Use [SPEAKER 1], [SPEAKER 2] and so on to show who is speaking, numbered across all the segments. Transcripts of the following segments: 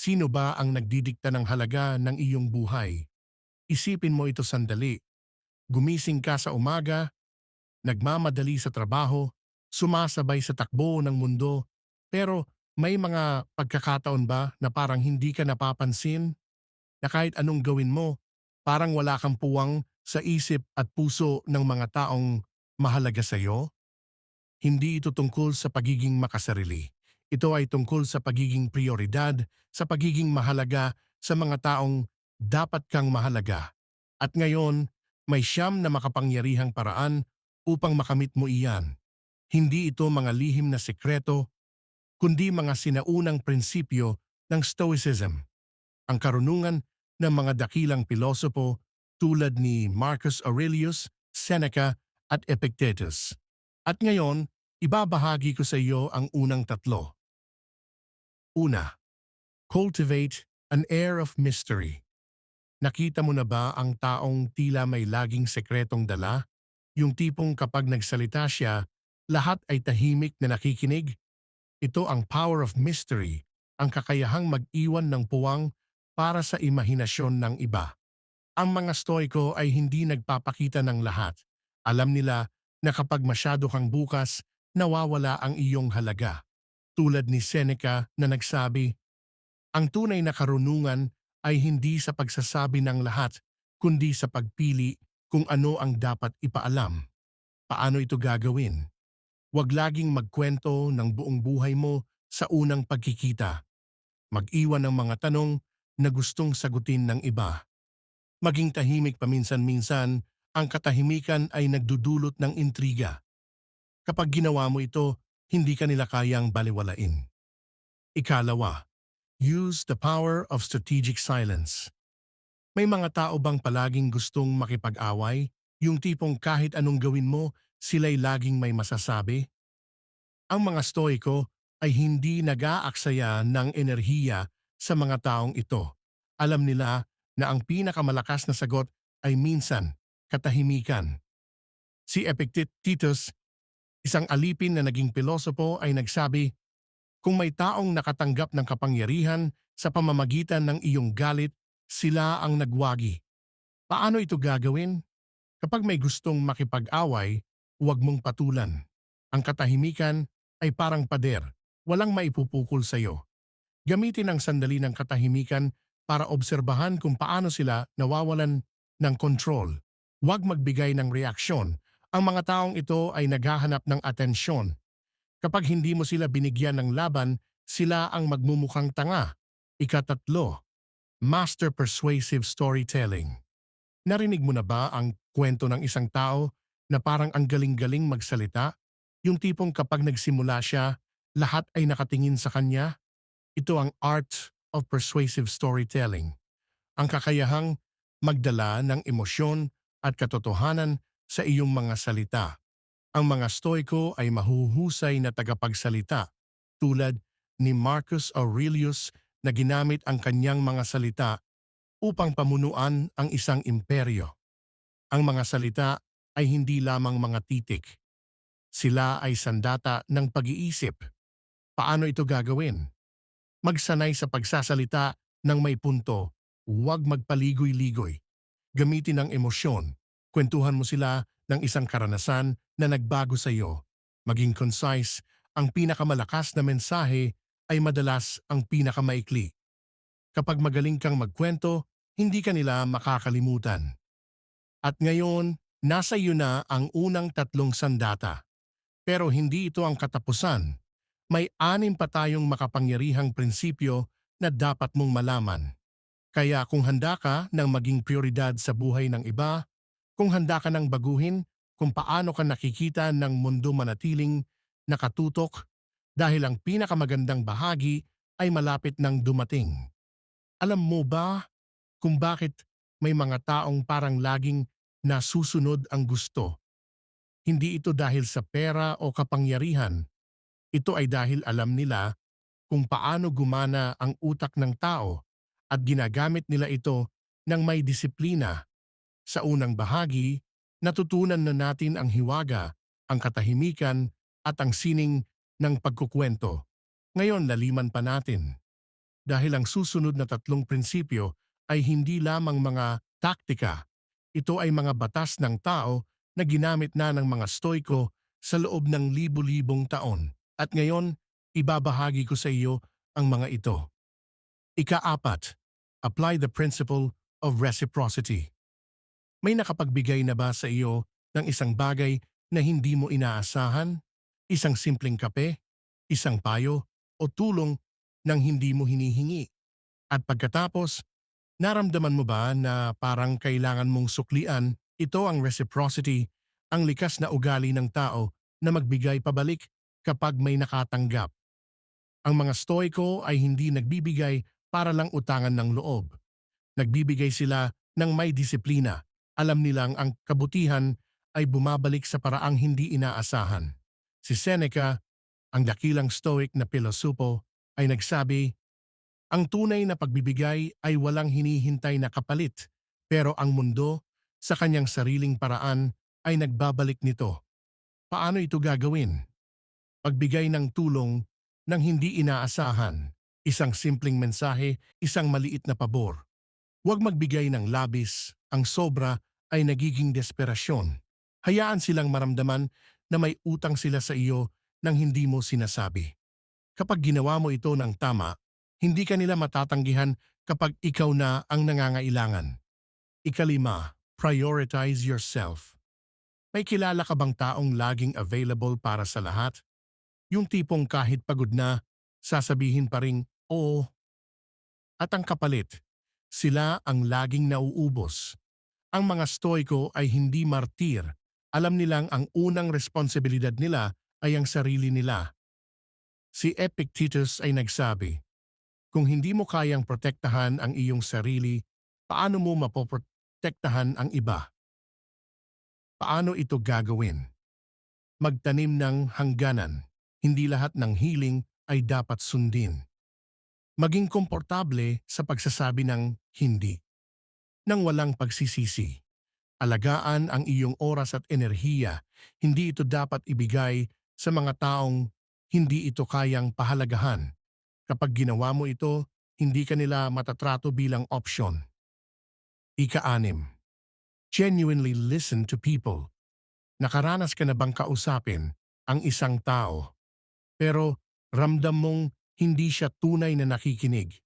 [SPEAKER 1] Sino ba ang nagdidikta ng halaga ng iyong buhay? Isipin mo ito sandali. Gumising ka sa umaga, nagmamadali sa trabaho, sumasabay sa takbo ng mundo, pero may mga pagkakataon ba na parang hindi ka napapansin? Na kahit anong gawin mo, parang wala kang puwang sa isip at puso ng mga taong mahalaga sa iyo? Hindi ito tungkol sa pagiging makasarili. Ito ay tungkol sa pagiging prioridad, sa pagiging mahalaga sa mga taong dapat kang mahalaga. At ngayon, may siyam na makapangyarihang paraan upang makamit mo iyan. Hindi ito mga lihim na sekreto, kundi mga sinaunang prinsipyo ng Stoicism. Ang karunungan ng mga dakilang pilosopo tulad ni Marcus Aurelius, Seneca at Epictetus. At ngayon, ibabahagi ko sa iyo ang unang tatlo. Una, cultivate an air of mystery. Nakita mo na ba ang taong tila may laging sekretong dala? Yung tipong kapag nagsalita siya, lahat ay tahimik na nakikinig? Ito ang power of mystery, ang kakayahang mag-iwan ng puwang para sa imahinasyon ng iba. Ang mga stoiko ay hindi nagpapakita ng lahat. Alam nila na kapag masyado kang bukas, nawawala ang iyong halaga. Tulad ni Seneca na nagsabi, Ang tunay na karunungan ay hindi sa pagsasabi ng lahat, kundi sa pagpili kung ano ang dapat ipaalam. Paano ito gagawin? Huwag laging magkwento ng buong buhay mo sa unang pagkikita. Mag-iwan ng mga tanong na gustong sagutin ng iba. Maging tahimik paminsan-minsan, ang katahimikan ay nagdudulot ng intriga. Kapag ginawa mo ito, hindi ka nila kayang baliwalain. Ikalawa, use the power of strategic silence. May mga tao bang palaging gustong makipag-away? Yung tipong kahit anong gawin mo, sila'y laging may masasabi? Ang mga stoiko ay hindi nag-aaksaya ng enerhiya sa mga taong ito. Alam nila na ang pinakamalakas na sagot ay minsan katahimikan. Si Epictetus, isang alipin na naging pilosopo ay nagsabi, Kung may taong nakatanggap ng kapangyarihan sa pamamagitan ng iyong galit, sila ang nagwagi. Paano ito gagawin? Kapag may gustong makipag-away, huwag mong patulan. Ang katahimikan ay parang pader, walang maipupukol sa iyo. Gamitin ang sandali ng katahimikan para obserbahan kung paano sila nawawalan ng control. Huwag magbigay ng reaksyon. Ang mga taong ito ay naghahanap ng atensyon. Kapag hindi mo sila binigyan ng laban, sila ang magmumukhang tanga. Ikatatlo, Master Persuasive Storytelling. Narinig mo na ba ang kwento ng isang tao na parang ang galing-galing magsalita? Yung tipong kapag nagsimula siya, lahat ay nakatingin sa kanya? Ito ang art of persuasive storytelling. Ang kakayahang magdala ng emosyon at katotohanan sa iyong mga salita. Ang mga stoiko ay mahuhusay na tagapagsalita tulad ni Marcus Aurelius na ginamit ang kanyang mga salita upang pamunuan ang isang imperyo. Ang mga salita ay hindi lamang mga titik. Sila ay sandata ng pag-iisip. Paano ito gagawin? Magsanay sa pagsasalita ng may punto, huwag magpaligoy-ligoy. Gamitin ang emosyon. Kwentuhan mo sila ng isang karanasan na nagbago sa iyo. Maging concise, ang pinakamalakas na mensahe ay madalas ang pinakamaikli. Kapag magaling kang magkwento, hindi ka nila makakalimutan. At ngayon, nasa iyo na ang unang tatlong sandata. Pero hindi ito ang katapusan. May anim pa tayong makapangyarihang prinsipyo na dapat mong malaman. Kaya kung handa ka ng maging prioridad sa buhay ng iba, kung handa ka ng baguhin kung paano ka nakikita ng mundo manatiling nakatutok dahil ang pinakamagandang bahagi ay malapit ng dumating. Alam mo ba kung bakit may mga taong parang laging nasusunod ang gusto? Hindi ito dahil sa pera o kapangyarihan. Ito ay dahil alam nila kung paano gumana ang utak ng tao at ginagamit nila ito ng may disiplina. Sa unang bahagi, natutunan na natin ang hiwaga, ang katahimikan at ang sining ng pagkukwento. Ngayon laliman pa natin. dahil ang susunod na tatlong prinsipyo ay hindi lamang mga taktika. Ito ay mga batas ng tao na ginamit na ng mga stoiko sa loob ng libu-libong taon. At ngayon, ibabahagi ko sa iyo ang mga ito. Ika-apat, apply the principle of reciprocity. May nakapagbigay na ba sa iyo ng isang bagay na hindi mo inaasahan? Isang simpleng kape? Isang payo? O tulong nang hindi mo hinihingi? At pagkatapos, naramdaman mo ba na parang kailangan mong suklian ito ang reciprocity, ang likas na ugali ng tao na magbigay pabalik kapag may nakatanggap. Ang mga stoiko ay hindi nagbibigay para lang utangan ng loob. Nagbibigay sila ng may disiplina. Alam nilang ang kabutihan ay bumabalik sa paraang hindi inaasahan. Si Seneca, ang dakilang stoic na pilosopo, ay nagsabi, Ang tunay na pagbibigay ay walang hinihintay na kapalit, pero ang mundo, sa kanyang sariling paraan, ay nagbabalik nito. Paano ito gagawin? Pagbigay ng tulong nang hindi inaasahan, isang simpleng mensahe, isang maliit na pabor. Huwag magbigay ng labis, ang sobra ay nagiging desperasyon. Hayaan silang maramdaman na may utang sila sa iyo nang hindi mo sinasabi. Kapag ginawa mo ito ng tama, hindi ka nila matatanggihan kapag ikaw na ang nangangailangan. Ikalima, prioritize yourself. May kilala ka bang taong laging available para sa lahat? Yung tipong kahit pagod na, sasabihin pa ring oo. At ang kapalit, sila ang laging nauubos. Ang mga stoiko ay hindi martir. Alam nilang ang unang responsibilidad nila ay ang sarili nila. Si Epictetus ay nagsabi, Kung hindi mo kayang protektahan ang iyong sarili, paano mo mapoprotektahan ang iba? Paano ito gagawin? Magtanim ng hangganan. Hindi lahat ng healing ay dapat sundin. Maging komportable sa pagsasabi ng hindi. Nang walang pagsisisi. Alagaan ang iyong oras at enerhiya. Hindi ito dapat ibigay sa mga taong hindi ito kayang pahalagahan. Kapag ginawa mo ito, hindi ka nila matatrato bilang opsyon. Ika-anim. Genuinely listen to people. Nakaranas ka na bang kausapin ang isang tao? Pero ramdam mong hindi siya tunay na nakikinig.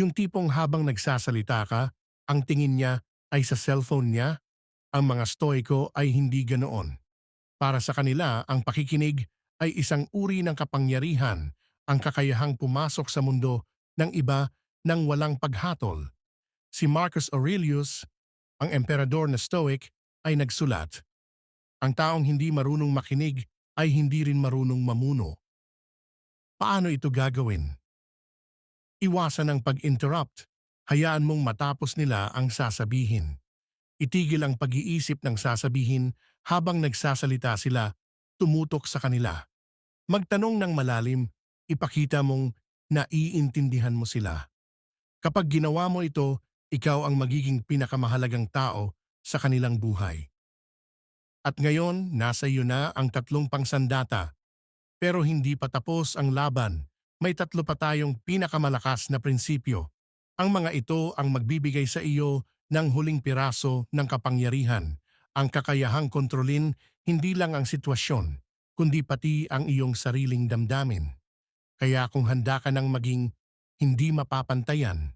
[SPEAKER 1] Yung tipong habang nagsasalita ka, ang tingin niya ay sa cellphone niya, ang mga stoiko ay hindi ganoon. Para sa kanila, ang pakikinig ay isang uri ng kapangyarihan, ang kakayahang pumasok sa mundo ng iba nang walang paghatol. Si Marcus Aurelius, ang emperador na Stoic, ay nagsulat, Ang taong hindi marunong makinig ay hindi rin marunong mamuno. Paano ito gagawin? Iwasan ang pag-interrupt. Hayaan mong matapos nila ang sasabihin. Itigil ang pag-iisip ng sasabihin habang nagsasalita sila, tumutok sa kanila. Magtanong ng malalim, ipakita mong naiintindihan mo sila. Kapag ginawa mo ito, ikaw ang magiging pinakamahalagang tao sa kanilang buhay. At ngayon, nasa iyo na ang tatlong pangsandata. Pero hindi pa tapos ang laban. May tatlo pa tayong pinakamalakas na prinsipyo. Ang mga ito ang magbibigay sa iyo ng huling piraso ng kapangyarihan, ang kakayahang kontrolin hindi lang ang sitwasyon, kundi pati ang iyong sariling damdamin. Kaya kung handa ka nang maging hindi mapapantayan,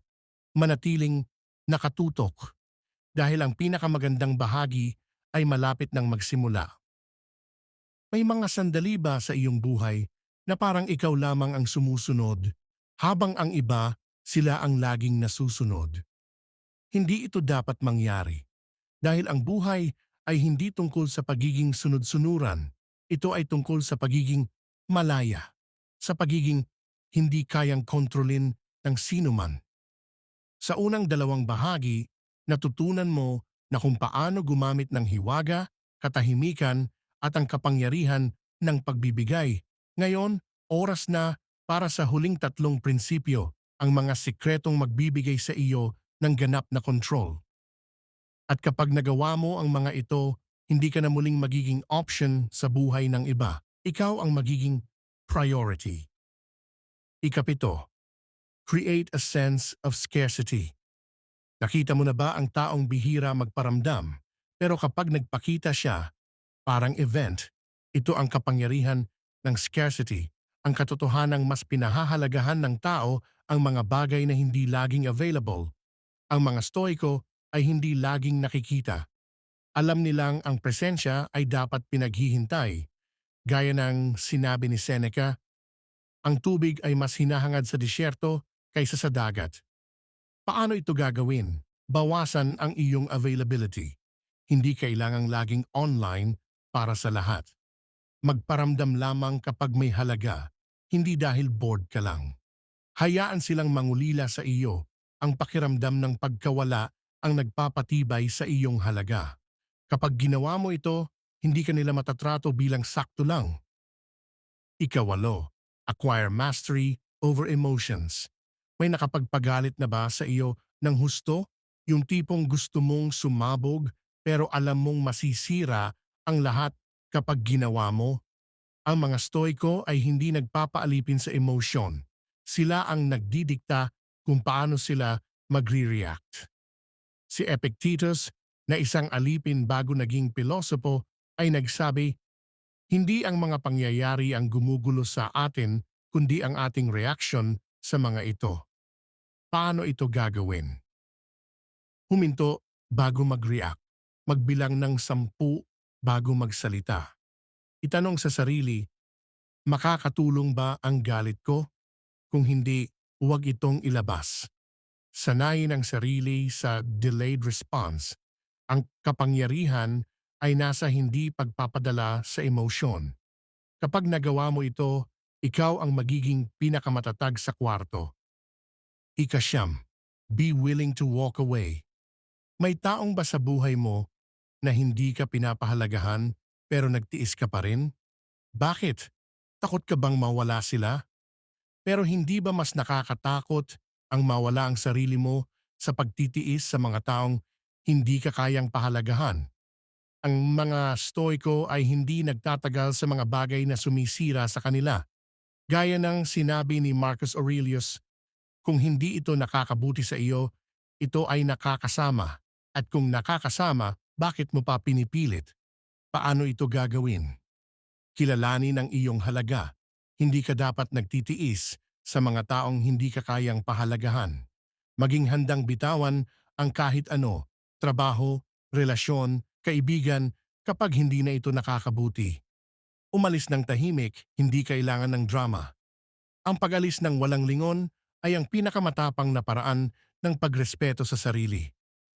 [SPEAKER 1] manatiling nakatutok dahil ang pinakamagandang bahagi ay malapit nang magsimula. May mga sandali ba sa iyong buhay na parang ikaw lamang ang sumusunod habang ang iba sila ang laging nasusunod? Hindi ito dapat mangyari dahil ang buhay ay hindi tungkol sa pagiging sunod-sunuran. Ito ay tungkol sa pagiging malaya, sa pagiging hindi kayang kontrolin ng sino man. Sa unang dalawang bahagi, natutunan mo na kung paano gumamit ng hiwaga, katahimikan at ang kapangyarihan ng pagbibigay. Ngayon, oras na para sa huling tatlong prinsipyo, ang mga sikretong magbibigay sa iyo ng ganap na control. At kapag nagawa mo ang mga ito, hindi ka na muling magiging option sa buhay ng iba. Ikaw ang magiging priority. Ikapito, create a sense of scarcity. Nakita mo na ba ang taong bihira magparamdam, pero kapag nagpakita siya, parang event, ito ang kapangyarihan ng scarcity, ang katotohanang mas pinahahalagahan ng tao ang mga bagay na hindi laging available. Ang mga stoiko ay hindi laging nakikita. Alam nilang ang presensya ay dapat pinaghihintay. Gaya ng sinabi ni Seneca, ang tubig ay mas hinahangad sa disyerto kaysa sa dagat. Paano ito gagawin? Bawasan ang iyong availability. Hindi kailangang laging online para sa lahat. Magparamdam lamang kapag may halaga, hindi dahil bored ka lang. Hayaan silang mangulila sa iyo. Ang pakiramdam ng pagkawala ang nagpapatibay sa iyong halaga. Kapag ginawa mo ito, hindi ka nila matatrato bilang sakto lang. Ikawalo, acquire mastery over emotions. May nakapagpagalit na ba sa iyo ng husto? Yung tipong gusto mong sumabog pero alam mong masisira ang lahat kapag ginawa mo? Ang mga stoiko ay hindi nagpapaalipin sa emosyon. Sila ang nagdidikta kung paano sila magre-react. Si Epictetus na isang alipin bago naging pilosopo ay nagsabi, Hindi ang mga pangyayari ang gumugulo sa atin kundi ang ating reaction sa mga ito. Paano ito gagawin? Huminto bago mag-react. Magbilang ng sampu bago magsalita. Itanong sa sarili, makakatulong ba ang galit ko? Kung hindi, huwag itong ilabas. Sanayin ang sarili sa delayed response. Ang kapangyarihan ay nasa hindi pagpapadala sa emosyon. Kapag nagawa mo ito, ikaw ang magiging pinakamatatag sa kwarto. Ikasyam, be willing to walk away. May taong ba sa buhay mo na hindi ka pinapahalagahan pero nagtiis ka pa rin? Bakit? Takot ka bang mawala sila? Pero hindi ba mas nakakatakot ang mawala ang sarili mo sa pagtitiis sa mga taong hindi ka kayang pahalagahan? Ang mga stoiko ay hindi nagtatagal sa mga bagay na sumisira sa kanila. Gaya ng sinabi ni Marcus Aurelius, kung hindi ito nakakabuti sa iyo, ito ay nakakasama. At kung nakakasama, bakit mo pa pinipilit? Paano ito gagawin? Kilalanin ang iyong halaga. Hindi ka dapat nagtitiis sa mga taong hindi ka kayang pahalagahan. Maging handang bitawan ang kahit ano, trabaho, relasyon, kaibigan kapag hindi na ito nakakabuti. Umalis ng tahimik, hindi kailangan ng drama. Ang pag-alis ng walang lingon ay ang pinakamatapang na paraan ng pagrespeto sa sarili.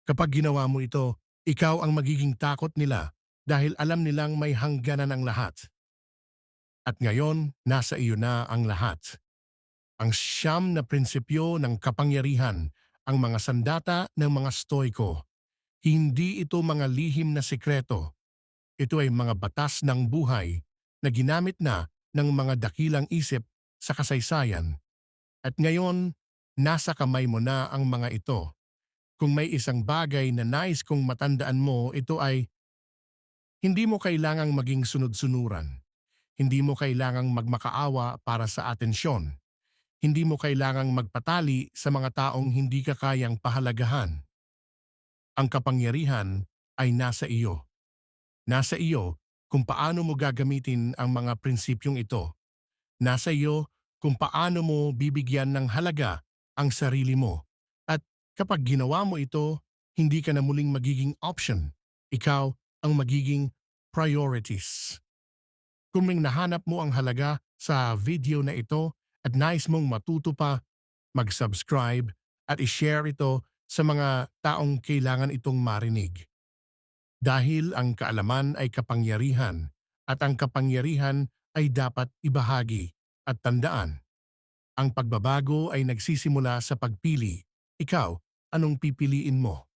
[SPEAKER 1] Kapag ginawa mo ito, ikaw ang magiging takot nila dahil alam nilang may hangganan ang lahat. At ngayon, nasa iyo na ang lahat. Ang siyam na prinsipyo ng kapangyarihan, ang mga sandata ng mga stoiko. Hindi ito mga lihim na sekreto. Ito ay mga batas ng buhay na ginamit na ng mga dakilang isip sa kasaysayan. At ngayon, nasa kamay mo na ang mga ito. Kung may isang bagay na nais kong matandaan mo, ito ay hindi mo kailangang maging sunod-sunuran. Hindi mo kailangang magmakaawa para sa atensyon. Hindi mo kailangang magpatali sa mga taong hindi ka kayang pahalagahan. Ang kapangyarihan ay nasa iyo. Nasa iyo kung paano mo gagamitin ang mga prinsipyong ito. Nasa iyo kung paano mo bibigyan ng halaga ang sarili mo. At kapag ginawa mo ito, hindi ka na muling magiging option. Ikaw ang magiging priorities. Kung may nahanap mo ang halaga sa video na ito at nais mong matuto pa, mag-subscribe at i-share ito sa mga taong kailangan itong marinig. Dahil ang kaalaman ay kapangyarihan at ang kapangyarihan ay dapat ibahagi at tandaan. Ang pagbabago ay nagsisimula sa pagpili. Ikaw, anong pipiliin mo?